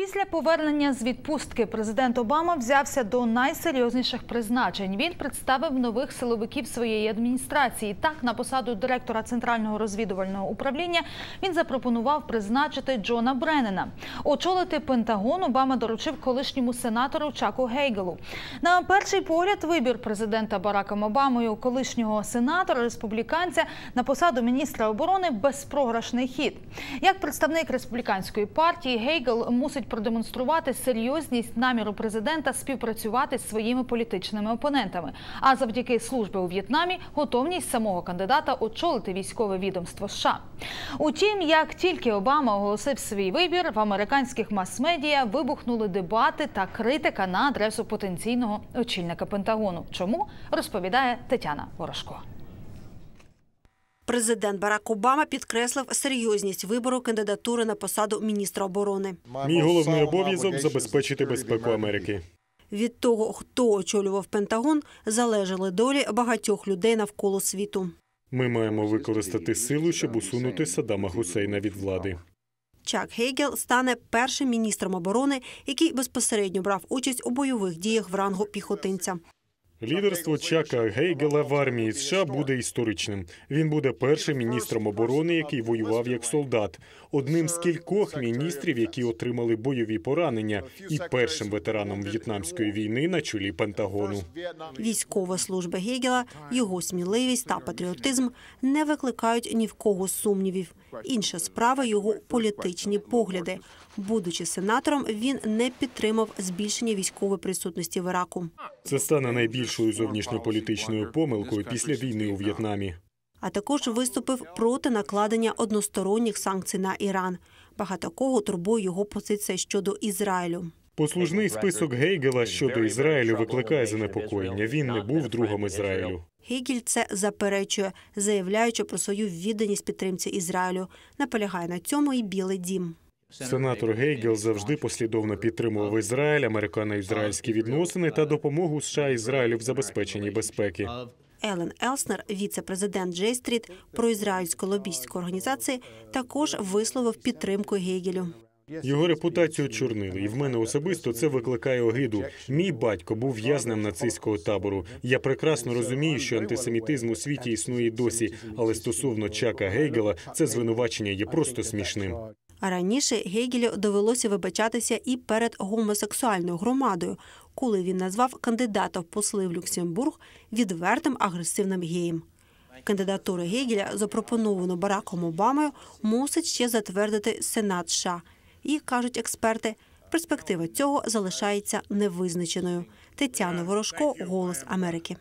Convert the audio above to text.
Після повернення з відпустки президент Обама взявся до найсерйозніших призначень. Він представив нових силовиків своєї адміністрації. Так, на посаду директора центрального розвідувального управління він запропонував призначити Джона Бреннена. Очолити Пентагон Обама доручив колишньому сенатору Чаку Гейгелу. На перший погляд, вибір президента Бараком Обамою, колишнього сенатора республіканця на посаду міністра оборони безпрограшний хід. Як представник республіканської партії Гейгел мусить продемонструвати серйозність наміру президента співпрацювати з своїми політичними опонентами. А завдяки службі у В'єтнамі готовність самого кандидата очолити військове відомство США. Утім, як тільки Обама оголосив свій вибір, в американських мас-медіа вибухнули дебати та критика на адресу потенційного очільника Пентагону. Чому розповідає Тетяна Ворожко. Президент Барак Обама підкреслив серйозність вибору кандидатури на посаду міністра оборони. Мій головний обов'язок забезпечити безпеку Америки. Від того, хто очолював Пентагон, залежали долі багатьох людей навколо світу. Ми маємо використати силу, щоб усунути Саддама Гусейна від влади. Чак Гейгел стане першим міністром оборони, який безпосередньо брав участь у бойових діях в рангу піхотинця. Лідерство Чака Гейгела в армії США буде історичним. Він буде першим міністром оборони, який воював як солдат, одним з кількох міністрів, які отримали бойові поранення, і першим ветераном в'єтнамської війни на чолі Пентагону. Військова служба Гейгела, його сміливість та патріотизм не викликають ні в кого сумнівів. Інша справа його політичні погляди. Будучи сенатором, він не підтримав збільшення військової присутності в Іраку. Це стане найбільшою зовнішньополітичною помилкою після війни у В'єтнамі. а також виступив проти накладення односторонніх санкцій на Іран. Багато кого турбує його позиція щодо Ізраїлю. Послужний список Гейгела щодо Ізраїлю викликає занепокоєння. Він не був другом Ізраїлю. Гегель це заперечує, заявляючи про свою відданість підтримці Ізраїлю. Наполягає на цьому і Білий Дім. Сенатор Гейгел завжди послідовно підтримував Ізраїль, американо-ізраїльські відносини та допомогу США Ізраїлю в забезпеченні безпеки. Елен Елснер, віце-президент Джей Стріт проізраїльської лобістської організації, також висловив підтримку Гегелю. Його репутацію чорнили, і в мене особисто це викликає огиду. Мій батько був в'язнем нацистського табору. Я прекрасно розумію, що антисемітизм у світі існує досі, але стосовно Чака Гейгела, це звинувачення є просто смішним. А раніше Гегелю довелося вибачатися і перед гомосексуальною громадою, коли він назвав кандидата в посли в Люксембург відвертим агресивним геєм. Кандидатуру Гегеля, запропоновану Бараком Обамою, мусить ще затвердити Сенат США. І кажуть експерти, перспектива цього залишається невизначеною. Тетяна Ворожко, Голос Америки.